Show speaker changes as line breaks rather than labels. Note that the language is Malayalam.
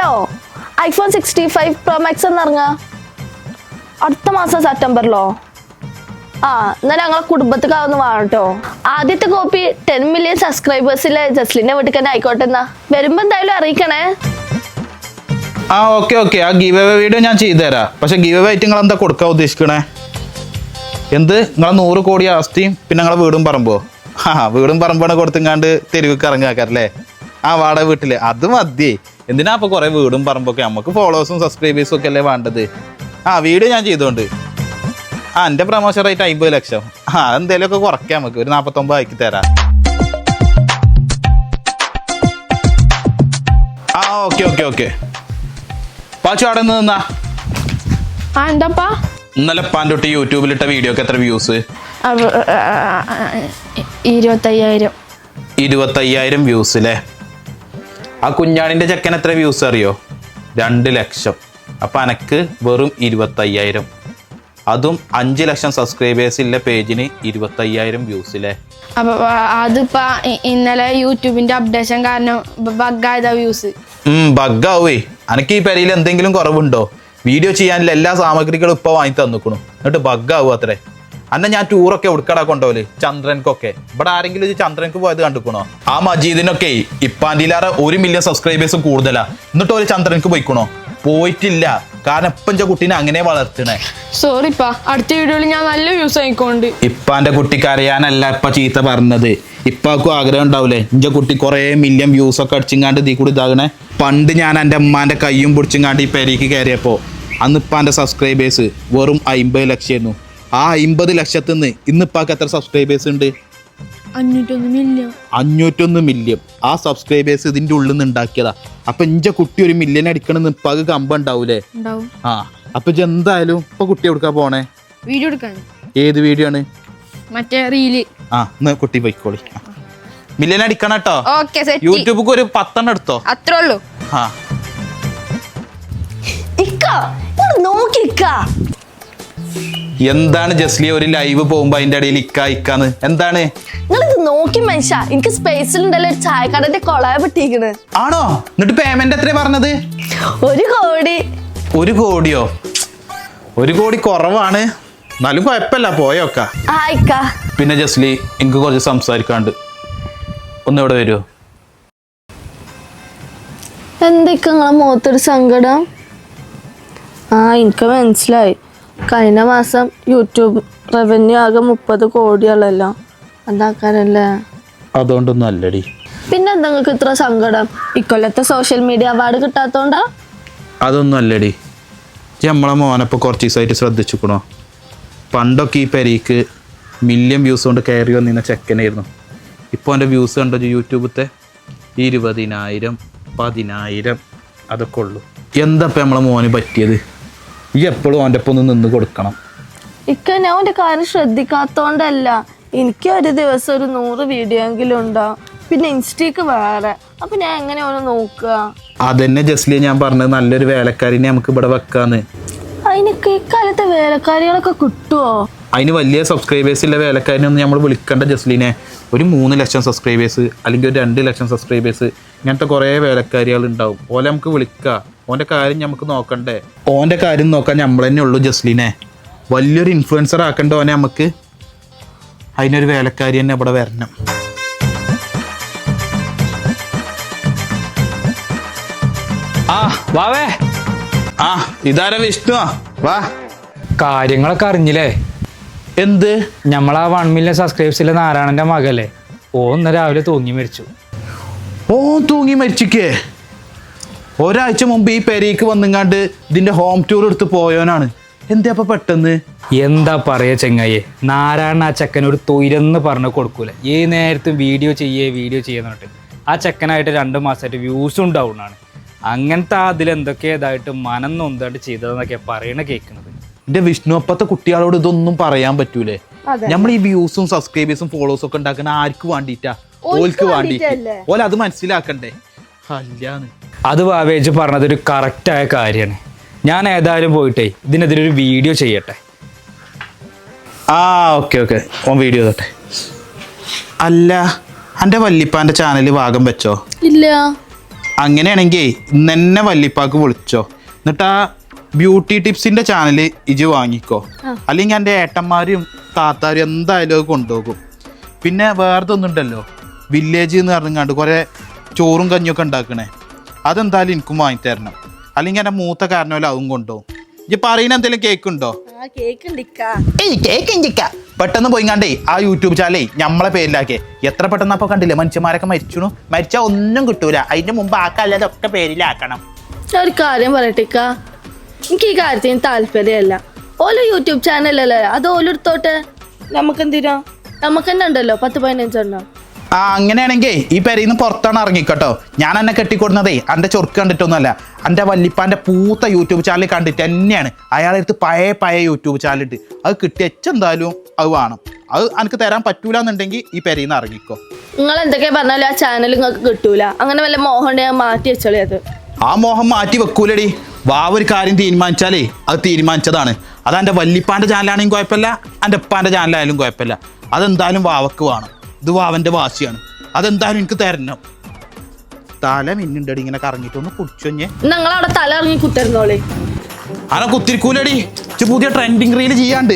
Hello iPhone sixty five pro max എന്ന് ഇറങ്ങാ അടുത്ത മാസം സെപ്റ്റംബറിലോ? ആ എന്നാൽ ഞങ്ങളെ കുടുംബത്തിക്കാവുന്ന വാട്ടോ ആദ്യത്തെ കോപ്പി ടെൻ മില്യൺ സബ്സ്ക്രൈബേഴ്സിലെ ജസ്ലിന്റെ വീട്ടിൽ തന്നെ ആയിക്കോട്ടെ എന്നാ. വരുമ്പോ എന്തായാലും അറിയിക്കണേ.
ആ ഓക്കെ ഓക്കെ. ആ ഗീവ് അവേ വീഡിയോ ഞാൻ ചെയ്തു തരാം പക്ഷെ ഗീവ് അവേ ആയിട്ട് നിങ്ങൾ എന്താ കൊടുക്കാൻ ഉദ്ദേശിക്കണേ? എന്ത്? നിങ്ങളെ നൂറ് കോടി ആസ്തിയും പിന്നെ നിങ്ങളെ വീടും പറമ്പോ? ആ വീടും പറമ്പാണ് കൊടുത്തിങ്ങാണ്ട് തെരുവിക്ക് ഇറങ്ങാക്കാറല്ലേ ആ വാടക വീട്ടിൽ. അത് മതിയേ. എന്തിനാ അപ്പൊ കുറേ വീടും പറമ്പൊക്കെ? നമുക്ക് ഫോളോവേഴ്സും സബ്സ്ക്രൈബേഴ്സും ഒക്കെ അല്ലേ വേണ്ടത്? ആ വീഡിയോ ഞാൻ ചെയ്തോണ്ട്. ആ എന്റെ പ്രമോഷൻ റേറ്റ് അമ്പത് ലക്ഷം. ആ എന്തേലുമൊക്കെ കുറയ്ക്കാം നമുക്ക് ഒരു നാൽപ്പത്തൊമ്പത് ആക്കി തരാം. ആ ഓക്കെ ഓക്കെ ഓക്കെ. പാച്ചു അവിടെ നിന്ന് നിന്നാ.
ആ എന്താപ്പാ?
ഇന്നലെ പാന്റൊട്ടി യൂട്യൂബിലിട്ട വീഡിയോക്ക് എത്ര വ്യൂസ്
ഇരുപത്തയ്യായിരം.
ഇരുപത്തയ്യായിരം വ്യൂസ് അല്ലേ ആ കുഞ്ഞാണിന്റെ ചെക്കൻ എത്ര വ്യൂസ് അറിയോ? രണ്ട് ലക്ഷം. അപ്പൊ അനക്ക് വെറും ഇരുപത്തയ്യായിരം. അതും അഞ്ച് ലക്ഷം സബ്സ്ക്രൈബേഴ്സ് ഉള്ള പേജിന് ഇരുപത്തയ്യായിരം വ്യൂസ് അല്ലേ
അപ്പൊ അതിപ്പോ ഇന്നലെ യൂട്യൂബിന്റെ അപ്ഡേഷൻ കാരണം ബഗ്ഗായതാ വ്യൂസ്.
ബഗ്ഗാവേ. അനക്ക് ഈ പെരയിൽ എന്തെങ്കിലും കുറവുണ്ടോ? വീഡിയോ ചെയ്യാനുള്ള എല്ലാ സാമഗ്രികളും ഇപ്പൊ വാങ്ങി തന്നിക്കണു. എന്നിട്ട് ബഗ്ഗാവും അത്രേ. അന്നെ ഞാൻ ടൂറൊക്കെ ഉടുക്കടാ കൊണ്ടോൽ ചന്ദ്രൻക്കൊക്കെ. ഇവിടെ ആരെങ്കിലും ഇത് ചന്ദ്രൻക്ക് പോയത് കണ്ടുക്കണോ? ആ മജീദിനൊക്കെ ഇപ്പാൻഡിലാറെ ഒരു മില്യൺ സബ്സ്ക്രൈബേഴ്സും കൂടുതലാ. എന്നിട്ട് ഒരു ചന്ദ്രൻക്ക് പോയിക്കണോ? പോയിട്ടില്ല. കാരണം ഇപ്പം എന്റെ കുട്ടീനെ അങ്ങനെ വളർത്തണേ.
സോറിപ്പാ അടുത്ത വീഡിയോയിൽ ഞാൻ നല്ല വ്യൂസ് ആയിക്കോണ്ട്.
ഇപ്പാന്റെ കുട്ടിക്ക് അറിയാനല്ല ഇപ്പൊ ചീത്ത പറഞ്ഞത്. ഇപ്പാക്കും ആഗ്രഹം ഉണ്ടാവില്ലേ എന്റെ കുട്ടി കുറെ മില്യൺ വ്യൂസ് ഒക്കെ അടിച്ചിങ്ങാണ്ട് ഇതീ കൂടി ഇതാകണേ. പണ്ട് ഞാൻ എന്റെ അമ്മാന്റെ കയ്യും പിടിച്ചിങ്ങാണ്ട് ഈ പെരീക്ക് കയറിയപ്പോ അന്ന് ഇപ്പാന്റെ സബ്സ്ക്രൈബേഴ്സ് വെറും അമ്പത് ലക്ഷമായിരുന്നു ആ അമ്പത് ലക്ഷത്തിൽ നിന്ന് ഇന്ന് ഇപ്പാക്ക് എത്ര സബ്സ്ക്രൈബേഴ്സ് ഉണ്ട്?
അഞ്ഞൂറ്റൊന്ന് മില്യൺ
ആ സബ്സ്ക്രൈബേഴ്സ് ഇതിന്റെ ഉള്ളിൽ നിന്ന് ഉണ്ടാക്കിയതാ. അപ്പൊ ഇഞ്ചെ കുട്ടി ഒരു മില്യൺ അടിക്കണം ഇപ്പാക്ക് കമ്പം ഉണ്ടാവൂലേ?
ഉണ്ടാവും.
ആ അപ്പൊ എന്തായാലും ഇപ്പൊ കുട്ടി എവിടുക്കാ പോണേ?
വീഡിയോ എടുക്കാൻ.
ഏത് വീഡിയോ ആണ്?
മറ്റേ റീൽ
ആ എന്നാ കുട്ടി പോയിക്കോളി. മില്യൻ അടിക്കണം കേട്ടോ.
ഓക്കെ സെറ്റ്
യൂട്യൂബ് ഒരു പത്തെണ്ണം എടുത്തോ?
അത്രേ ഉള്ളൂ.
ആ.
ഇക്ക ഇങ്ങൾ നോക്കി ഇക്ക
എന്താണ് ജസ്ലി ഒരു ലൈവ് പോകുമ്പോ അതിന്റെ ഇടയിൽ ഇക്ക ഇക്കാന്ന്? എന്താണ്?
നിങ്ങളിത് നോക്കി മനുഷ്യ എനിക്ക് സ്പേസിലുണ്ടല്ലോ ഒരു ചായക്കടന്റെ കൊളായ പെട്ടിരിക്കണ്
ആണോ? എന്നിട്ട് പേയ്മെന്റ് എത്ര പറഞ്ഞത്?
ഒരു കോടി.
ഒരു കോടിയോ? ഒരു കോടി കുറവാണ്. എന്നാലും കുഴപ്പമില്ല പോയോക്ക
ആയിക്ക
പിന്നെ ജസ്ലി എനിക്ക് കുറച്ച് സംസാരിക്കാണ്ട് ഒന്ന് ഇവിടെ വരുമോ
എന്തൊക്കെ നിങ്ങളെ മുഖത്തൊരു സങ്കടം? ആ എനിക്ക് മനസ്സിലായി. കഴിഞ്ഞ മാസം യൂട്യൂബ് റവന്യൂ ആകെ മുപ്പത് കോടികളല്ലോ അതാക്കാനല്ലേ
അതുകൊണ്ടൊന്നും അല്ലടി.
പിന്നെ നിങ്ങൾക്ക് ഇത്ര സങ്കടം? ഇക്കൊല്ലത്തെ സോഷ്യൽ മീഡിയ അവാർഡ് കിട്ടാത്തോണ്ടാ?
അതൊന്നും അല്ലടി. നമ്മളെ മോനപ്പോൾ കുറച്ച് ദിവസമായിട്ട് ശ്രദ്ധിച്ചുക്കണോ. പണ്ടൊക്കെ ഈ പെരീക്ക് മില്യൺ വ്യൂസ് കൊണ്ട് കയറി വന്നിരുന്ന ചെക്കനായിരുന്നു. ഇപ്പോൾ എന്റെ വ്യൂസ് കണ്ടോ യൂട്യൂബത്തെ? ഇരുപതിനായിരം പതിനായിരം അതൊക്കെ ഉള്ളൂ. എന്താ ഇപ്പം നമ്മളെ മോന് പറ്റിയത്? ഈ എപ്പോഴും അവന്റെ ഒപ്പം ഒന്ന് നിന്ന് കൊടുക്കണം.
ഇക്ക ഞാൻ ഒരു കാര്യം ശ്രദ്ധിക്കാത്തോണ്ടല്ല. എനിക്ക് ഒരു ദിവസം ഒരു നൂറ് വീഡിയോ എങ്കിലും ഉണ്ടാവും പിന്നെ ഇൻസ്റ്റേക്ക് വേറെ. അപ്പൊ ഞാൻ എങ്ങനെ ഒന്ന് നോക്കുക?
അതന്നെ ജസ്ലി ഞാൻ പറഞ്ഞത്. നല്ലൊരു വേലക്കാരിനെ നമുക്ക് ഇവിടെ വെക്കാന്ന്.
അതിനൊക്കെ ഇക്കാലത്തെ വേലക്കാരികളൊക്കെ കിട്ടുമോ
അതിന് വലിയ സബ്സ്ക്രൈബേഴ്സ് ഉള്ള വേലക്കാരനെ ഒന്നും നമ്മൾ വിളിക്കേണ്ട ജസ്ലിനെ. ഒരു മൂന്ന് ലക്ഷം സബ്സ്ക്രൈബേഴ്സ് അല്ലെങ്കിൽ ഒരു രണ്ട് ലക്ഷം സബ്സ്ക്രൈബേഴ്സ് ഇങ്ങനത്തെ കുറേ വേലക്കാരികൾ ഉണ്ടാവും ഓലെ നമുക്ക് വിളിക്കാം. ഓന്റെ കാര്യം നമുക്ക് നോക്കണ്ടേ? ഓന്റെ കാര്യം നോക്കാൻ നമ്മൾ തന്നെ ഉള്ളൂ ജസ്ലിനെ. വലിയൊരു ഇൻഫ്ലുവൻസർ ആക്കണ്ട ഓനെ നമുക്ക് അതിനൊരു വേലക്കാരി തന്നെ ഇവിടെ വരണം.
ആ വാവേ
ആ ഇതാരാ വിഷ്ണു? വാ.
കാര്യങ്ങളൊക്കെ അറിഞ്ഞില്ലേ?
എന്ത്?
നമ്മളാ വൺ മില്യൺ സബ്സ്ക്രൈബ്സിലെ നാരായണന്റെ മകല്ലേ. ഓ ഇന്ന് രാവിലെ തൂങ്ങി മരിച്ചു.
ഓ തൂങ്ങി മരിച്ചിക്കേ. ഒരാഴ്ച മുമ്പ് ഈ പെരേക്ക് വന്നിങ്ങാണ്ട് ഇതിന്റെ ഹോം ടൂർ എടുത്ത് പോയോനാണ്. എന്താ അപ്പൊ പെട്ടെന്ന്?
എന്താ പറയാ ചെങ്ങായി? നാരായണ ആ ചെക്കൻ ഒരു തൊയിരെന്ന് പറഞ്ഞ് കൊടുക്കൂല. ഈ നേരത്തും വീഡിയോ ചെയ്യേ വീഡിയോ ചെയ്യുന്ന പറഞ്ഞിട്ട്. ആ ചെക്കനായിട്ട് രണ്ട് മാസമായിട്ട് വ്യൂസും ഡൗൺ ആണ്. അങ്ങനത്തെ അതിൽ എന്തൊക്കെ ഇതായിട്ട് മനം നൊന്തായിട്ട് ചെയ്തതെന്നൊക്കെ പറയണ കേൾക്കുന്നത്
എന്റെ വിഷ്ണു അപ്പത്തെ കുട്ടികളോട് ഇതൊന്നും പറയാൻ പറ്റൂലേ? നമ്മൾ ഈ വ്യൂസും സബ്സ്ക്രൈബേഴ്സും ഫോളോസും ഒക്കെ ഉണ്ടാക്കുന്ന ആർക്ക് വേണ്ടിയിട്ടാ? ഓൽക്ക് വേണ്ടിയിട്ട്. ഓല അത് മനസ്സിലാക്കണ്ടേ? അല്ലാന്ന്
അത് വാവേജ് പറഞ്ഞത് ഒരു കറക്റ്റായ കാര്യമാണ്. ഞാൻ ഏതായാലും പോയിട്ടേ ഇതിനെതിരെ ഒരു വീഡിയോ ചെയ്യട്ടെ.
ആ ഓക്കെ ഓക്കെ. ഓൻ വീഡിയോ തൊട്ടെ അല്ല എന്റെ വല്ലിപ്പാന്റെ ചാനൽ ഭാഗം വെച്ചോ?
ഇല്ല.
അങ്ങനെയാണെങ്കിൽ ഇന്ന് തന്നെ വല്ലിപ്പാക്ക് വിളിച്ചോ. എന്നിട്ട് ആ ബ്യൂട്ടി ടിപ്സിന്റെ ചാനൽ ഇജ് വാങ്ങിക്കോ. അല്ലെങ്കിൽ എന്റെ ഏട്ടന്മാരും താത്താരും എന്തായാലും അത് കൊണ്ടുപോകും. പിന്നെ വേറെ ഒന്നുണ്ടല്ലോ വില്ലേജ് എന്ന് പറഞ്ഞാണ്ട് കുറേ ചോറും കഞ്ഞിയൊക്കെ ഉണ്ടാക്കണേ. അതെന്തായാലും എനിക്കും വാങ്ങിത്തരണം. അല്ലെങ്കിൽ എന്റെ മൂത്ത കാരണമല്ല അതും കൊണ്ടുപോകും. ഇജ്ജ് പറയുന്ന എന്തെങ്കിലും കേക്ക് ഉണ്ടോ ഏയ് കേക്ക് ഇഞ്ചിക്ക പെട്ടെന്ന് പോയിങ്ങാണ്ടേ ആ യൂട്യൂബ് ചാനലേ നമ്മളെ പേരിലാക്കിയേ. എത്ര പെട്ടെന്ന് അപ്പൊ കണ്ടില്ലേ? മനുഷ്യന്മാരൊക്കെ മരിച്ചു മരിച്ചാൽ ഒന്നും കിട്ടൂല. അതിന്റെ മുമ്പ് ആക്കല്ലാതെ ഒക്കെ പേരിലാക്കണം.
ഞാൻ ഒരു കാര്യം പറയട്ടിക്ക എനിക്ക് ഈ കാര്യത്തിന് താല്പര്യമല്ല. ഓല യൂട്യൂബ് ചാനലല്ലേ അത് ഓലെടുത്തോട്ടെ നമുക്കെന്തിനാ നമുക്ക് തന്നെ ഉണ്ടല്ലോ പത്ത് പതിനഞ്ചെണ്ണം.
ആ അങ്ങനെയാണെങ്കിൽ ഈ പെരയിന്ന് പുറത്താണ് ഇറങ്ങിക്കട്ടോ. ഞാൻ എന്നെ കെട്ടിക്കൊടുന്നതേ എന്റെ ചൊർക്ക് കണ്ടിട്ടൊന്നുമല്ല. എന്റെ വല്ലിപ്പാന്റെ പൂത്ത യൂട്യൂബ് ചാനൽ കണ്ടിട്ട് തന്നെയാണ്. അയാളെടുത്ത് പഴയ പഴയ യൂട്യൂബ് ചാനലിട്ട് അത് കിട്ടി എന്തായാലും അത് വേണം. അത് എനിക്ക് തരാൻ പറ്റൂല എന്നുണ്ടെങ്കിൽ ഈ പെരയിന്ന് ഇറങ്ങിക്കോ.
നിങ്ങൾ എന്തൊക്കെ പറഞ്ഞാലും ആ ചാനൽ നിങ്ങൾക്ക് കിട്ടൂല. അങ്ങനെ വല്ല മോഹം ഞാൻ മാറ്റി വെച്ചോളേ അത്.
ആ മോഹം മാറ്റി വെക്കൂലടി. വാ ഒരു കാര്യം തീരുമാനിച്ചാലേ അത് തീരുമാനിച്ചതാണ്. അത് എന്റെ വല്ലിപ്പാന്റെ ചാനലാണെങ്കിലും കുഴപ്പമില്ല എന്റെ ഉപ്പാന്റെ ചാനലായാലും കുഴപ്പമില്ല. അതെന്തായാലും വാവക്ക് വേണം. ഇത് വാവന്റെ വാശിയാണ്. അതെന്തായാലും എനിക്ക് തരണം. തല മിന്നുണ്ടടി ഇങ്ങനെ കറങ്ങിട്ട് ഒന്ന് കുടിച്ചൊഞ്ഞേ.
നിങ്ങൾ അവിടെ തല ഇറങ്ങി കുത്തരുന്നോളെ.
അന കുത്തിരിക്കൂലടി? ഇച്ച് പുതിയ ട്രെൻഡിങ് റീൽ ചെയ്യാണ്ട്.